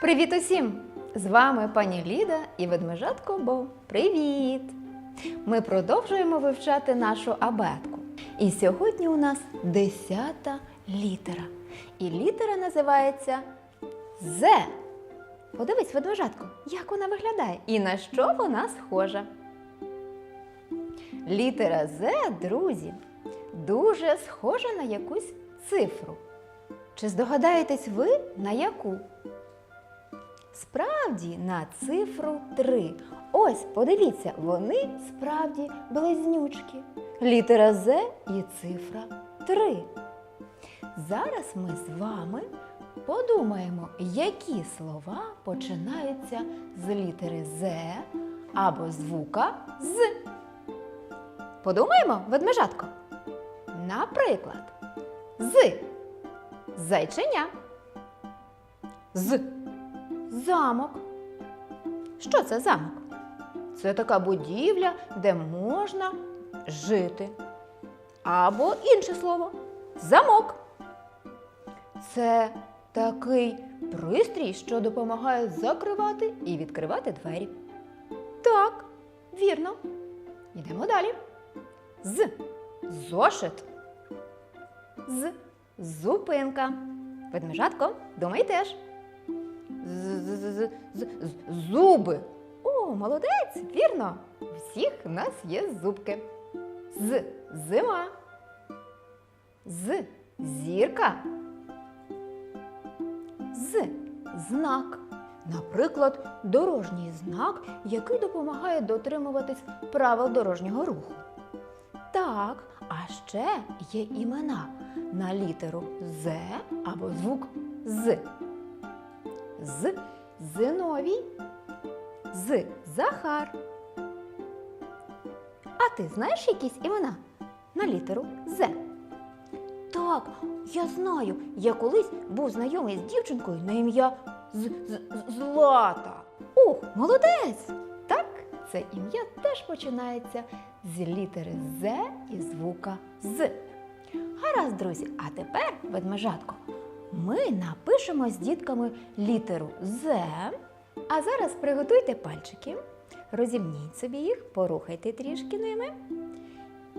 Привіт усім! З вами пані Ліда і ведмежатко Бо. Привіт! Ми продовжуємо вивчати нашу абетку. І сьогодні у нас десята літера. І літера називається З. Подивись, ведмежатко, як вона виглядає і на що вона схожа. Літера З, друзі, дуже схожа на якусь цифру. Чи здогадаєтесь ви на яку? Справді на цифру 3. Ось, подивіться, вони справді близнючки. Літера З і цифра 3. Зараз ми з вами подумаємо, які слова починаються з літери З або звука З. Подумаємо, ведмежатко. Наприклад, з зайченя. З замок. Що це замок? Це така будівля, де можна жити. Або інше слово замок. Це такий пристрій, що допомагає закривати і відкривати двері. Так, вірно. Йдемо далі. З зошит. З зупинка. Ведмежатко, думай теж. Зуби. О, молодець, вірно. У всіх в нас є зубки. З зима. З зірка. З знак. Наприклад, дорожній знак, який допомагає дотримуватись правил дорожнього руху. Так, а ще є імена на літеру З або звук З. З Зиновій, з Захар. А ти знаєш якісь імена на літеру З? Так, я знаю. Я колись був знайомий з дівчинкою на ім'я З- З- Злата. Ох, молодець! Так, це ім'я теж починається з літери З і звука З. Гаразд, друзі, а тепер, ведмежатко, ми напишемо з дітками літеру З. А зараз приготуйте пальчики, розімніть собі їх, порухайте трішки ними.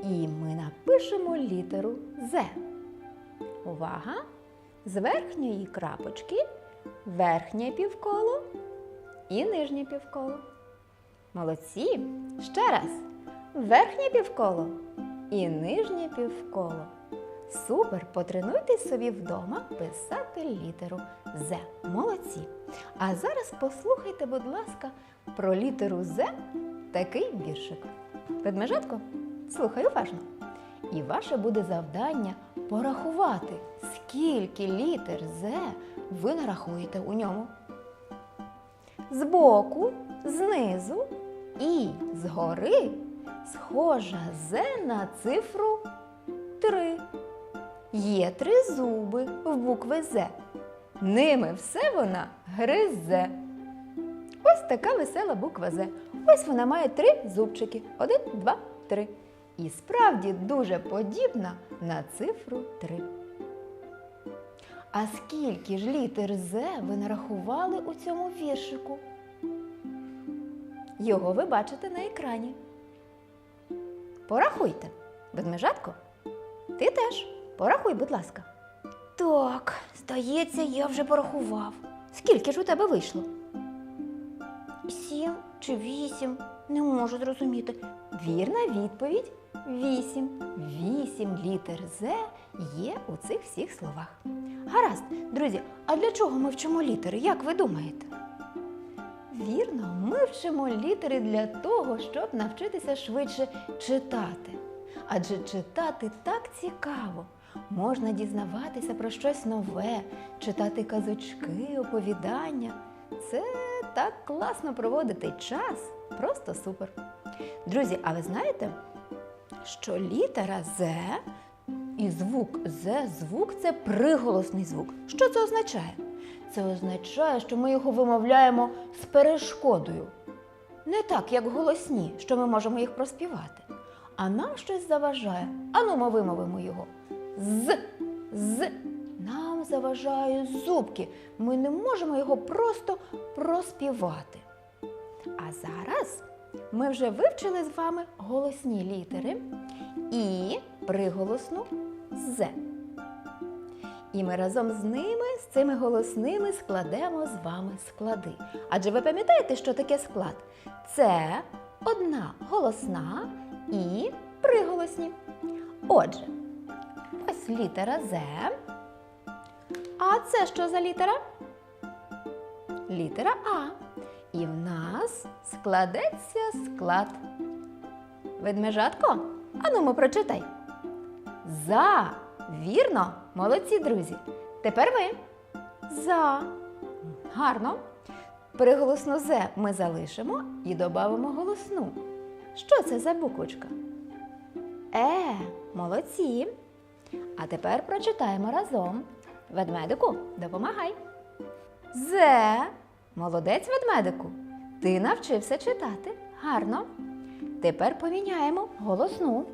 І ми напишемо літеру З. Увага! З верхньої крапочки верхнє півколо і нижнє півколо. Молодці! Ще раз. Верхнє півколо і нижнє півколо. Супер! Потренуйтесь собі вдома писати літеру З. Молодці! А зараз послухайте, будь ласка, про літеру З такий віршик. Ведмежатко, слухай уважно. І ваше буде завдання порахувати, скільки літер З ви нарахуєте у ньому. Збоку, знизу і згори схожа З на цифру 3. Є три зуби в букви З. Ними все вона гризе. Ось така весела буква З. Ось вона має три зубчики. Один, два, три. І справді дуже подібна на цифру 3. А скільки ж літер З ви нарахували у цьому віршику? Його ви бачите на екрані. Порахуйте. Ведмежатко, ти теж. Порахуй, будь ласка. Так, здається, я вже порахував. Скільки ж у тебе вийшло? Сім чи вісім? Не можу зрозуміти. Вірна відповідь вісім. Вісім літер З є у цих всіх словах. Гаразд, друзі, а для чого ми вчимо літери? Як ви думаєте? Вірно, ми вчимо літери для того, щоб навчитися швидше читати. Адже читати так цікаво. Можна дізнаватися про щось нове, читати казочки, оповідання. Це так класно проводити час. Просто супер. Друзі, а ви знаєте, що літера З і звук З, звук це приголосний звук. Що це означає? Це означає, що ми його вимовляємо з перешкодою. Не так, як голосні, що ми можемо їх проспівати. А нам щось заважає. Ану, ми вимовимо його. З, з, нам заважають зубки. Ми не можемо його просто проспівати. А зараз ми вже вивчили з вами голосні літери і приголосну з. І ми разом з ними, з цими голосними, складемо з вами склади. Адже ви пам'ятаєте, що таке склад? Це одна голосна і приголосні. Отже, ось літера З. А це що за літера? Літера А. І в нас складеться склад. Ведмежатко, анумо прочитай. За. Вірно, молодці, друзі. Тепер ви. За. Гарно. Приголосну З ми залишимо і додамо голосну. Що це за буквочка? Е, молодці. А тепер прочитаємо разом. Ведмедику, допомагай. Зе. Молодець, ведмедику. Ти навчився читати. Гарно. Тепер поміняємо голосну.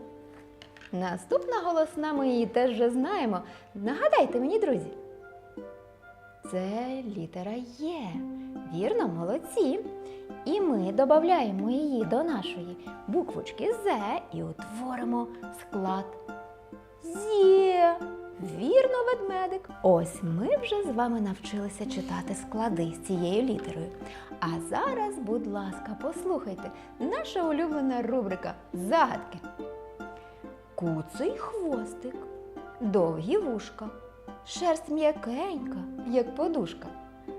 Наступна голосна ми її теж вже знаємо. Нагадайте мені, друзі. Це літера Є. Вірно, молодці. І ми додаємо її до нашої буквочки З і утворимо склад Зє. Вірно, ведмедик. Ось ми вже з вами навчилися читати склади з цією літерою. А зараз, будь ласка, послухайте наша улюблена рубрика Загадки. Куций хвостик, довгі вушка, шерсть м'якенька, як подушка,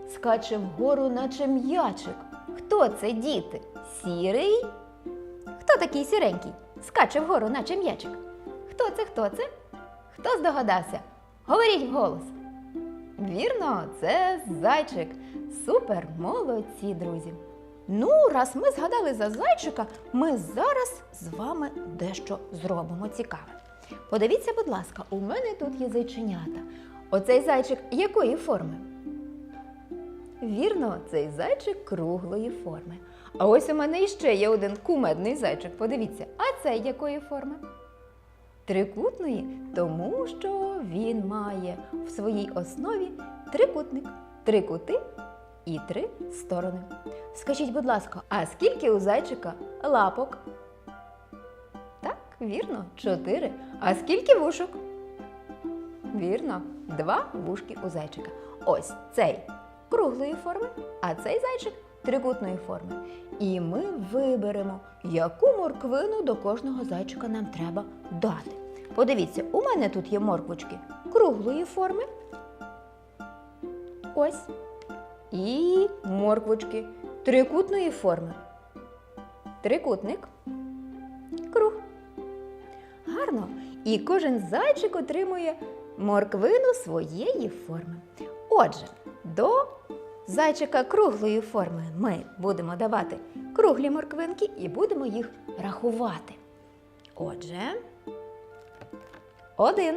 скаче вгору, наче м'ячик. Хто це, діти? Сірий? Хто такий сіренький? Скаче вгору, наче м'ячик. Хто це? Хто це? Хто здогадався? Говоріть вголос. Вірно, це зайчик. Супер, молодці, друзі. Ну, раз ми згадали за зайчика, ми зараз з вами дещо зробимо цікаве. Подивіться, будь ласка, у мене тут є зайченята. Оцей зайчик якої форми? Вірно, цей зайчик круглої форми. А ось у мене іще є один кумедний зайчик. Подивіться, а цей якої форми? Трикутної, тому що він має в своїй основі трикутник, три кути і три сторони. Скажіть, будь ласка, а скільки у зайчика лапок? Так, вірно, чотири. А скільки вушок? Вірно, два вушки у зайчика. Ось цей круглої форми, а цей зайчик трикутної форми. І ми виберемо, яку морквину до кожного зайчика нам треба дати. Подивіться, у мене тут є морквочки круглої форми. Ось. І морквочки трикутної форми. Трикутник. Круг. Гарно. І кожен зайчик отримує морквину своєї форми. Отже, до зайчика круглої форми ми будемо давати круглі морквинки і будемо їх рахувати. Отже, один.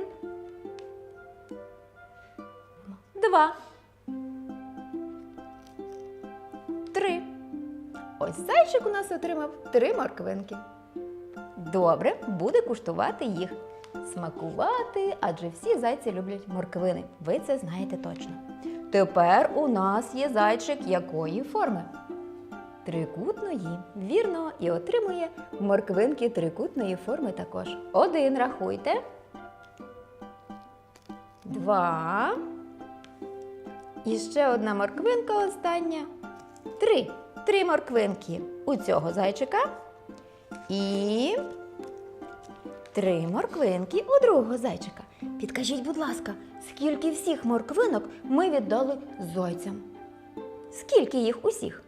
Два. Три. Ось зайчик у нас отримав три морквинки. Добре, буде куштувати їх. Смакувати, адже всі зайці люблять морквини. Ви це знаєте точно. Тепер у нас є зайчик якої форми? Трикутної. Вірно, і отримує морквинки трикутної форми також. Один рахуйте. Два. І ще одна морквинка остання. Три. Три морквинки у цього зайчика. І три морквинки у другого зайчика. Підкажіть, будь ласка, скільки всіх морквинок ми віддали зайцям? Скільки їх усіх?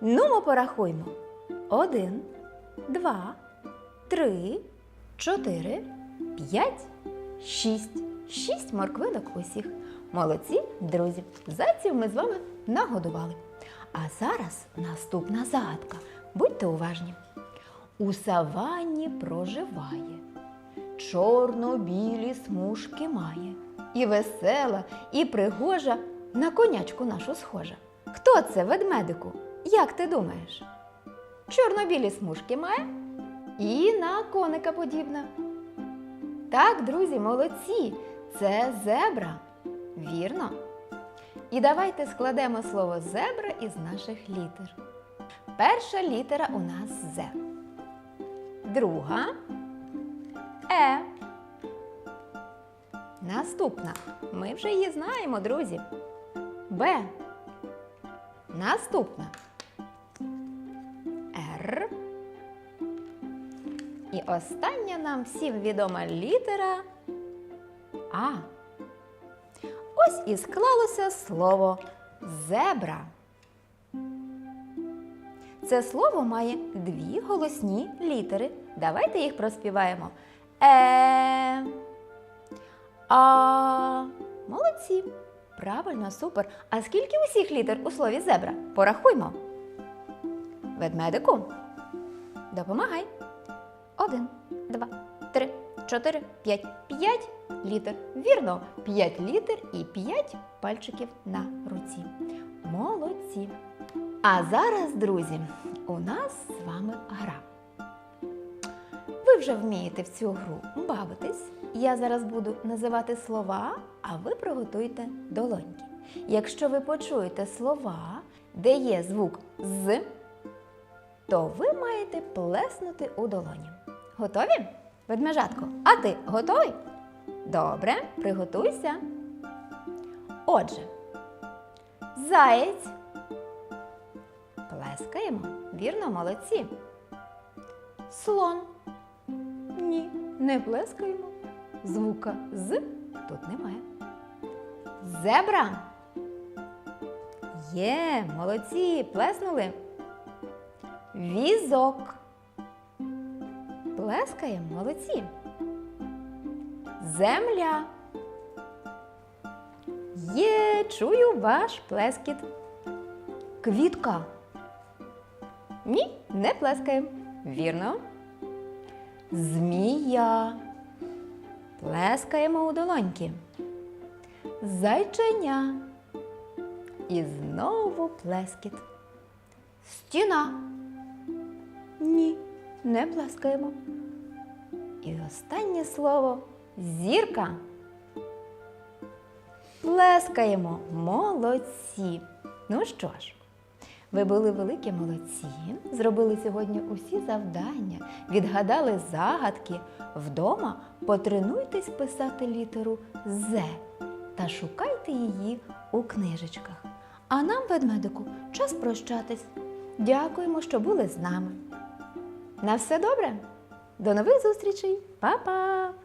Ну, ми порахуємо. Один, два, три, чотири, п'ять, шість. Шість морквинок усіх. Молодці, друзі. Зайців ми з вами нагодували. А зараз наступна загадка. Будьте уважні. У саванні проживає, чорно-білі смужки має, і весела, і пригожа на конячку нашу схожа. Хто це, ведмедику? Як ти думаєш? Чорно-білі смужки має і на коника подібна. Так, друзі, молодці! Це зебра. Вірно. І давайте складемо слово зебра із наших літер. Перша літера у нас З. Друга Е. Наступна. Ми вже її знаємо, друзі. Б. Наступна. Р. І остання нам всім відома літера А. Ось і склалося слово зебра. Це слово має дві голосні літери. Давайте їх проспіваємо. Е. А. Молодці. Правильно, супер. А скільки усіх літер у слові зебра? Порахуймо. Ведмедику. Допомагай. Один, два, три, чотири, п'ять. П'ять літер. Вірно, п'ять літер і п'ять пальчиків на руці. Молодці. А зараз, друзі, у нас з вами гра. Вже вмієте в цю гру бавитись. Я зараз буду називати слова, а ви приготуйте долоньки. Якщо ви почуєте слова, де є звук з, то ви маєте плеснути у долоні. Готові? Ведмежатко, а ти готовий? Добре, приготуйся. Отже, заєць. Плескаємо. Вірно, молодці. Слон. Ні, не плескаємо. Звука з тут немає. Зебра. Є, молодці, плеснули. Візок. Плескаємо, молодці. Земля. Є, чую ваш плескіт. Квітка. Ні, не плескаємо. Вірно. Змія. Плескаємо у долоньки. Зайченя. І знову плескіт. Стіна. Ні, не плескаємо. І останнє слово зірка. Плескаємо. Молодці. Ну що ж, ви були великі молодці, зробили сьогодні усі завдання, відгадали загадки. Вдома потренуйтесь писати літеру З та шукайте її у книжечках. А нам, ведмедику, час прощатись. Дякуємо, що були з нами. На все добре. До нових зустрічей. Па-па!